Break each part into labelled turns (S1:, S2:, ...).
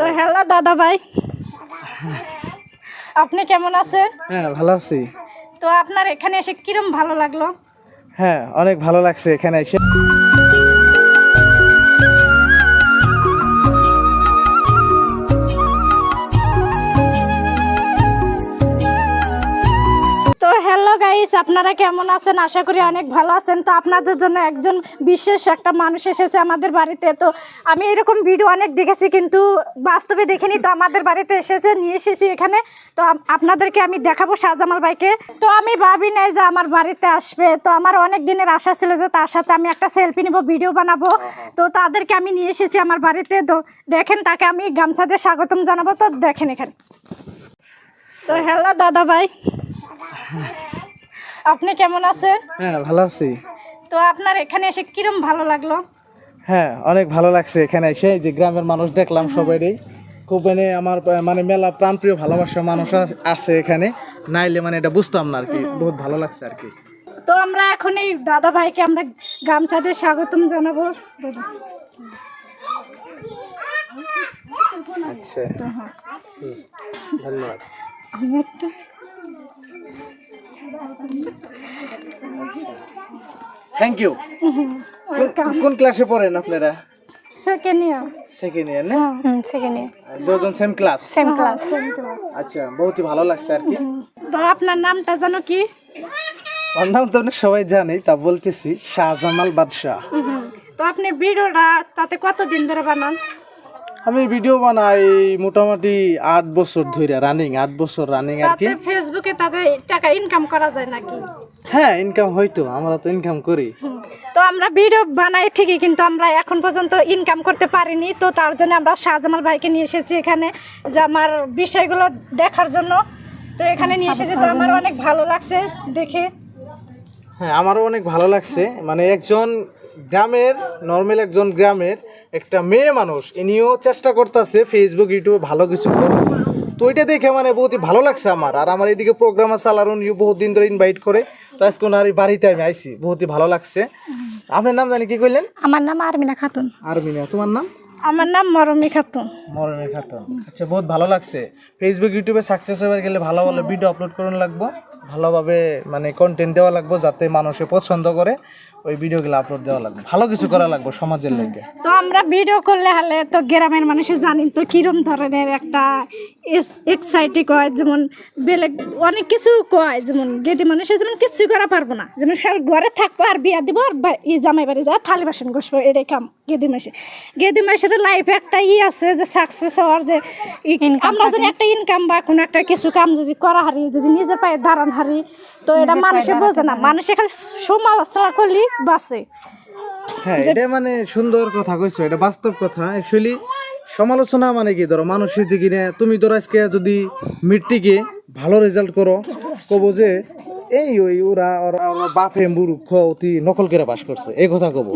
S1: তো হ্যালো দাদা ভাই। আপনি কেমন আছেন?
S2: হ্যাঁ ভালো আছি।
S1: তো আপনার এখানে এসে কিরম ভালো লাগল?
S2: হ্যাঁ অনেক ভালো লাগছে এখানে এসে।
S1: গাইস আপনারা কেমন আছেন? আশা করি অনেক ভালো আছেন। তো আপনাদের জন্য একজন বিশেষ একটা মানুষ এসেছে আমাদের বাড়িতে। তো আমি এরকম ভিডিও অনেক দেখেছি, কিন্তু বাস্তবে দেখিনি। তো আমাদের বাড়িতে এসেছে, নিয়ে এসেছি এখানে। তো আপনাদেরকে আমি দেখাবো শাহজামাল ভাইকে। তো আমি ভাবি নাই যে আমার বাড়িতে আসবে। তো আমার অনেক দিনের আশা ছিল যে তার সাথে আমি একটা সেলফি নিব ভিডিও বানাবো। তো তাদেরকে আমি নিয়ে এসেছি আমার বাড়িতে। তো দেখেন, তাকে আমি গামছা দিয়ে স্বাগতম জানাব। তো দেখেন এখানে। তো হ্যালো দাদা ভাই। আপনি কেমন আছেন?
S2: হ্যাঁ ভালো আছি।
S1: তো আপনার এখানে এসে কিরম ভালো লাগল?
S2: হ্যাঁ অনেক ভালো লাগছে এখানে এসে। যে গ্রামের মানুষ দেখলাম সবাইরই। খুব মানে আমার মানে মেলা প্রাণপ্রিয় ভালোবাসার মানুষ আছে এখানে। নাইলে মানে এটা বুঝতাম না আর কি বহুত ভালো লাগছে আর কি
S1: তো আমরা এখন এই দাদা ভাইকে আমরা গামছা দিয়ে স্বাগতম জানাব।
S2: আচ্ছা। ধন্যবাদ।
S1: আমি একটা
S2: থ্যাংক ইউ কোন ক্লাসে পড়েন আপনারা?
S1: সেকেন্ড ইয়ার
S2: সেকেন্ড ইয়ার না?
S1: সেকেন্ড ইয়ার
S2: দুজন সেম ক্লাস
S1: সেম ক্লাস
S2: আচ্ছা বহুতই ভালো লাগছে আর কি।
S1: তো আপনার নামটা জানো কি?
S2: আমার নাম তো সবাই জানে তা বলতেছি শাহজামাল বাদশাহ।
S1: তো আপনি ভিডিওটা তাতে কতদিন ধরে বানান?
S2: আমি ভিডিও বানাই মোটামুটি আট বছর ধরে রানিং আট বছর রানিং আর কি।
S1: ফেসবুকে তাতে টাকা ইনকাম করা যায় নাকি?
S2: হ্যাঁ ইনকাম হয়তো আমরা তো ইনকাম করি।
S1: তো আমরা ভিডিও বানাই ঠিকই কিন্তু আমরা এখন পর্যন্ত ইনকাম করতে পারিনি তো তার জন্য আমরা শাহজামাল ভাইকে নিয়ে এসেছি এখানে যে আমার বিষয়গুলো দেখার জন্য। তো এখানে নিয়ে এসেছি তো আমার অনেক ভালো লাগছে দেখে।
S2: হ্যাঁ আমারও অনেক ভালো লাগছে। মানে একজন গ্রামের নর্মাল একজন গ্রামের একটা মেয়ে মানুষ ইনিও চেষ্টা করতেছে ফেসবুক ইউটিউবে ভালো কিছু করব তো ওইটা দেখে মানে বহুতই ভালো লাগছে আমার। আর আমার এদিকে প্রোগ্রাম আছে আলারুন বহুত দিন ধরে ইনভাইট করে। তো আজকে ওনার বাড়িতে আমি আইছি বহুতই ভালো লাগছে। আপনার নাম জানি কি কইলেন?
S1: আমার নাম আরমিনা খাতুন।
S2: আরবিনা তোমার নাম?
S1: আমার নাম মরমি খাতুন।
S2: মরণের খাতুন। আচ্ছা বহুত ভালো লাগছে। ফেসবুক ইউটিউবে সাকসেস হয়ে গেলে ভালো ভালো ভিডিও আপলোড করুন লাগবো। ভালোভাবে মানে কন্টেন্ট দেওয়া লাগবো যাতে মানুষে পছন্দ করে। ওই ভিডিওগুলো আপলোড দেওয়া লাগবে। ভালো কিছু করা লাগবে সমাজের লেগে।
S1: তো আমরা ভিডিও করলে হলে তো গ্রামের মানুষে জানি তো কিরম ধরনের একটা এক্সাইটিক হয়। যেমন বেলেগ অনেক কিছু কয় যেমন গেদি মানুষে যেমন কিছু করা পারব না। যেমন সব ঘরে থাকব আর বিয়া দিব আর ই জামাই বাড়ি যা থালি বাসন ঘষবো এটাই কাম গেদি মাসে গেদি মাসের লাইফে একটা ই আছে যে সাকসেস হওয়ার যে আমরা যদি একটা ইনকাম বা কোনো একটা কিছু কাম যদি করা হারি যদি নিজের পায়ে দাঁড়ান হারি তো এটা মানুষে বোঝে না। মানুষে খালি সমালোচনা করলেই বাঁচে
S2: হ্যাঁ এটা মানে সুন্দর কথা কইছো এটা বাস্তব কথা। অ্যাকচুয়ালি সমালোচনা মানে কি? ধরো মানুষের যে কিনে তুমি ধরো আজকে যদি মিট্টিকে ভালো রেজাল্ট করো কব যে এই ওই ওরা বাপে মূর্খ অতি নকল করে বাস করছে। এই কথা কব।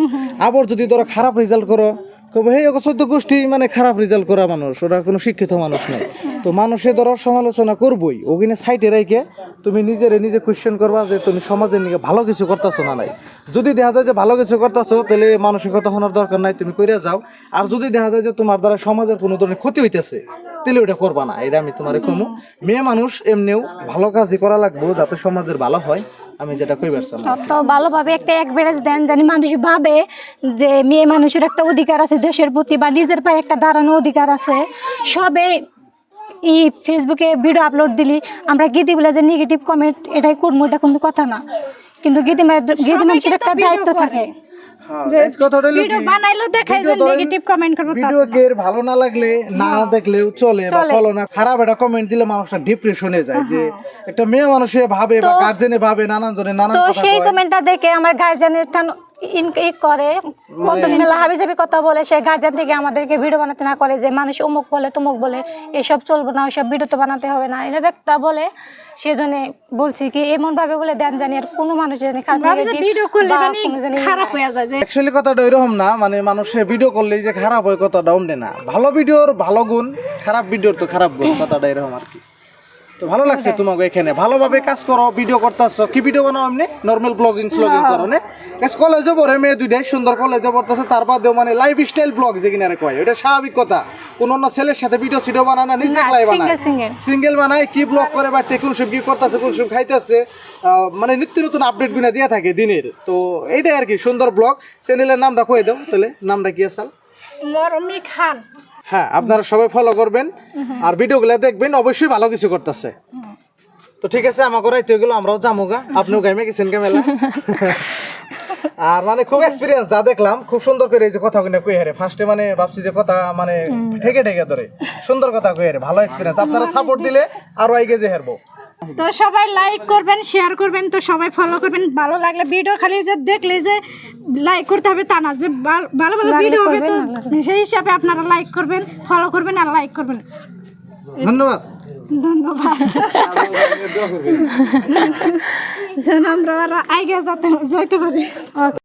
S2: আবার যদি ধরো খারাপ রেজাল্ট করো কব হে ওকে গোষ্ঠী মানে খারাপ রেজাল্ট করা মানুষ, ওরা কোনো শিক্ষিত মানুষ নয় তো মানুষে ধরো সমালোচনা করবই ওখানে সাইডে রেখে তুমি নিজেরে নিজে কোয়েশ্চেন করবা যে তুমি সমাজের নিকে ভালো কিছু করতেছো না নাই। যদি দেখা যায় যে ভালো কিছু করতেছো, তাহলে মানসিকতা হওয়ার দরকার নাই, তুমি কইরা যাও। আর যদি দেখা যায় যে তোমার দ্বারা সমাজের কোনো ধরনের ক্ষতি হইতেছে, তাহলে ওটা করবা না, এটা আমি তোমার কমু। মেয়ে মানুষ এমনিও ভালো কাজই করা লাগবো যাতে সমাজের ভালো হয়। আমি যেটা কই চাই।
S3: তো ভালোভাবে একটা একবেরেজ দেন জানি মানুষ ভাবে যে মেয়ে মানুষের একটা অধিকার আছে দেশের প্রতি বা নিজের পায়ে একটা দাঁড়ানো অধিকার আছে। সবে এই ফেসবুকে ভিডিও আপলোড দিলি আমরা গীতি বলে যে নেগেটিভ কমেন্ট এটাই করব এটা কোনো কথা না। কিন্তু গীতি গীতি মানুষের একটা দায়িত্ব থাকে।
S2: হ্যাঁ এই কথাটা হলো
S1: ভিডিও বানাইলো দেখায় যে নেগেটিভ কমেন্ট করব
S2: ভিডিও কে ভালো না লাগলে না দেখলেও চলে বা ফলো না খারাপ একটা কমেন্ট দিলে মানুষটা ডিপ্রেশনে যায় যে একটা মেয়ে মানুষে ভাবে বা গার্জেনে ভাবে নানান জনে নানান
S3: তো সেই কমেন্টটা দেখে আমার গার্জিয়ানের করে। মেলা হাবি জাবি কথা বলে সে গার্জিয়ান থেকে আমাদেরকে ভিডিও বানাতে না করে যে মানুষ অমুক বলে তমুক বলে এসব চলবে না ওইসব ভিডিও তো বানাতে হবে না। এটা একটা বলে সেজন্য বলছি কি এমন ভাবে বলে দেন জানি আর কোনো মানুষ জানি খারাপ
S1: ভাবে যে
S3: negative
S1: ভিডিও করলে মানে হয়ে যায়
S2: অ্যাকচুয়ালি কথাটা এরকম না মানে মানুষের ভিডিও করলেই যে খারাপ হয় কথাটা অমনে না। ভালো ভিডিওর ভালো গুণ খারাপ ভিডিওর তো খারাপ গুণ কথাটা এরকম আর কি। তো ভালো লাগছে তোমাকে এখানে। ভালোভাবে কাজ করো ভিডিও করতেছো। কি ভিডিও বানাও এমনি? নর্মাল ব্লগিং স্লগিং করো নে? কলেজে পড়ে মেয়ে দুইটাই সুন্দর কলেজে পড়তেছে। তার বাদেও মানে লাইফ স্টাইল ব্লগ যে কিনা কয় এটা স্বাভাবিক কথা। কোন অন্য ছেলের সাথে ভিডিও সিডিও বানায় না নিজে একলাই বানায়। সিঙ্গেল বানায় কি ব্লগ করে বাড়তে কোন সব কি করতেছে কোন সব খাইতেছে মানে নিত্য নতুন আপডেট গুনা দিয়ে থাকে দিনের। তো এইটাই আর কি সুন্দর ব্লগ চ্যানেলের নামটা কয়ে দাও তাহলে। নামটা কি আসাল?
S1: মরমি খান।
S2: হ্যাঁ আপনারা সবাই ফলো করবেন আর ভিডিওগুলো দেখবেন অবশ্যই ভালো কিছু করতেছে। তো ঠিক আছে আমাকে রাইতে গেলো আমরাও যামুগা আপনিও গাইমে গেছেন কে মেলা আর মানে খুব এক্সপিরিয়েন্স যা দেখলাম খুব সুন্দর করে এই যে কথা কইনা কই হারে ফার্স্টে মানে ভাবছি যে কথা মানে ঠেকে ঠেকে ধরে। সুন্দর কথা কই হারে ভালো এক্সপিরিয়েন্স আপনারা সাপোর্ট দিলে আরও আগে যে হারবো।
S1: তো সবাই লাইক করবেন শেয়ার করবেন তো সবাই ফলো করবেন। ভালো লাগলে ভিডিও খালি যে দেখলে যে লাইক করতে হবে তা না যে ভালো ভালো ভিডিও হবে তো সেই হিসাবে আপনারা লাইক করবেন ফলো করবেন আর লাইক করবেন।
S2: ধন্যবাদ।
S1: ধন্যবাদ। যেন আমরা আর আগে যেতে যাইতে পারি।